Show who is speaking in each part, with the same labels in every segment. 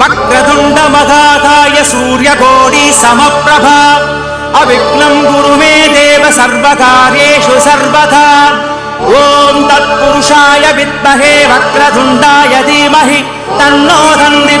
Speaker 1: వక్రతుండ మహాకాయ సూర్యకోడి సమప్రభ అవిఘ్నం గురు మే దేవ సర్వకార్యేషు సర్వదా ఓం తత్పురుషాయ విద్మహే వక్రతుండాయ ధీమహి తన్నో ధన్వి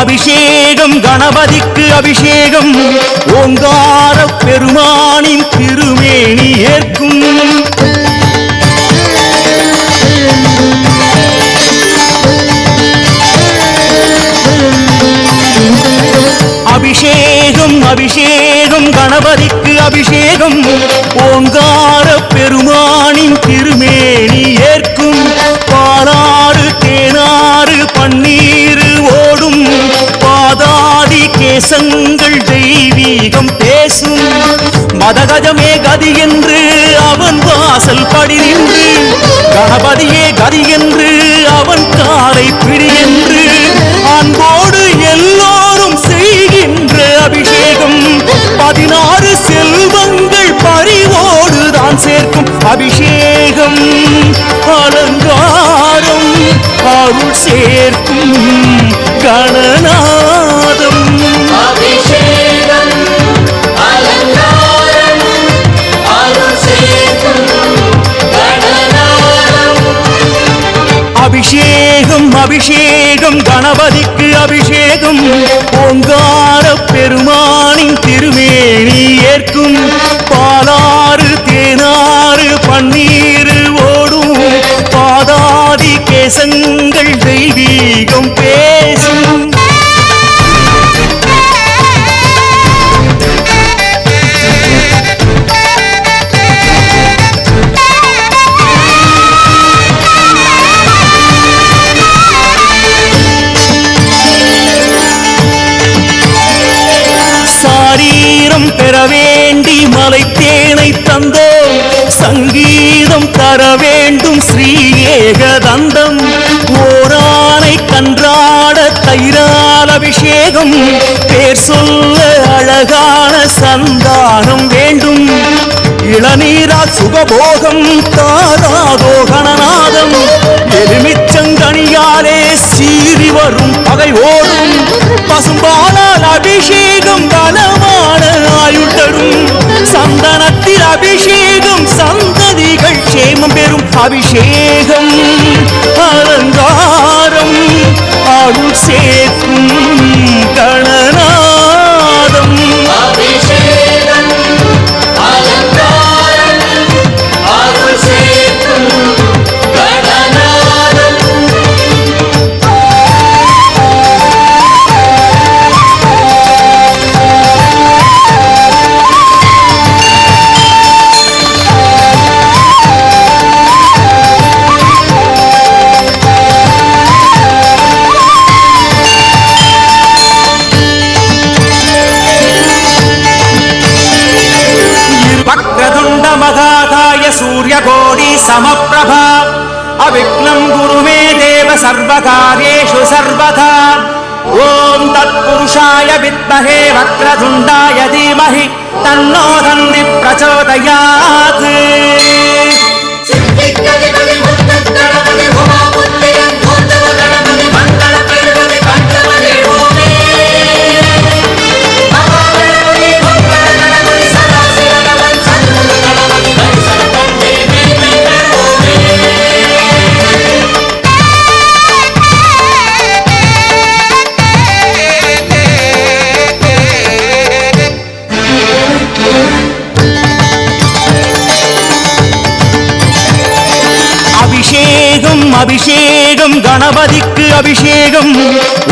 Speaker 1: அபிஷேகம் கணபதிக்கு அபிஷேகம் ஓங்கார பெருமானின் திருமேனி ஏற்கும். அபிஷேகம் அபிஷேகம் கணபதிக்கு அபிஷேகம் ஓங்கார பெருமானின் திருமேனி ஏற்கும். தேசங்கள் தெய்வீகம் பேசும். மதகஜமே கதி என்று அவன் வாசல் படி நின்று. கணபதியே கதி என்று அவன் காலை பிடி என்று அன்போடு எல்லோரும் செய்கின்ற அபிஷேகம். பதினாறு செல்வங்கள் பறிவோடு தான் சேர்க்கும் அபிஷேகம். அலங்காரம் அருள் சேர்க்கும் கணனா
Speaker 2: அபிஷேகம்
Speaker 1: கணபதிக்கு அபிஷேகம். பொங்கார பெருமானின் திருமேனி ஏற்கும். பாலாறு தேனாறு பன்னீர் ஓடும். பாதாதி கேசங்கள் தந்தம் ஓரானை கன்றாட தைரால் அபிஷேகம் பேர் சொல்ல அழகான சந்தானம் வேண்டும். இளநீரா சுகபோகம் தாராதோ கணநாதம் எலுமிச்சங்கனியாலே சீறி வரும் பகை ஓடும் பசும்பாலால் அபிஷேகம் பலமான ஆயுள் தரும். சந்தனத்தில் அபிஷேகம் சந்ததிகள் க்ஷேமம் பெறும் அபிஷேகம். సూర్యకోడి సమప్రభ అవిఘ్నం గురు మే దేవ సర్వకార్యేషు సర్వదా ఓం తత్పురుషాయ విద్మహే వక్రతుండాయ ధీమహి తన్నో ధన్వి ప్రచోదయాత్ அபிஷேகம் கணபதிக்கு அபிஷேகம்.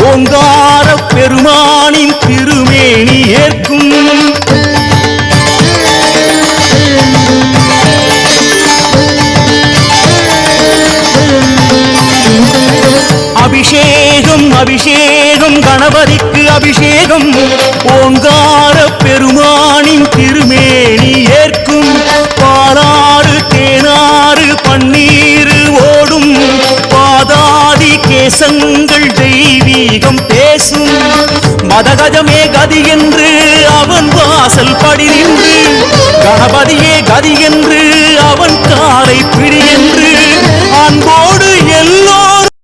Speaker 1: ஓங்கார பெருமானின் திருமேனி ஏற்கும். அபிஷேகம் அபிஷேகம் கணபதிக்கு அபிஷேகம். தேசங்கள் தெய்வீகம் பேசும். மதகஜமே கதி என்று அவன் வாசல் படி நின்று கணபதியே கதி என்று அவன் காலை பிடி என்று அன்போ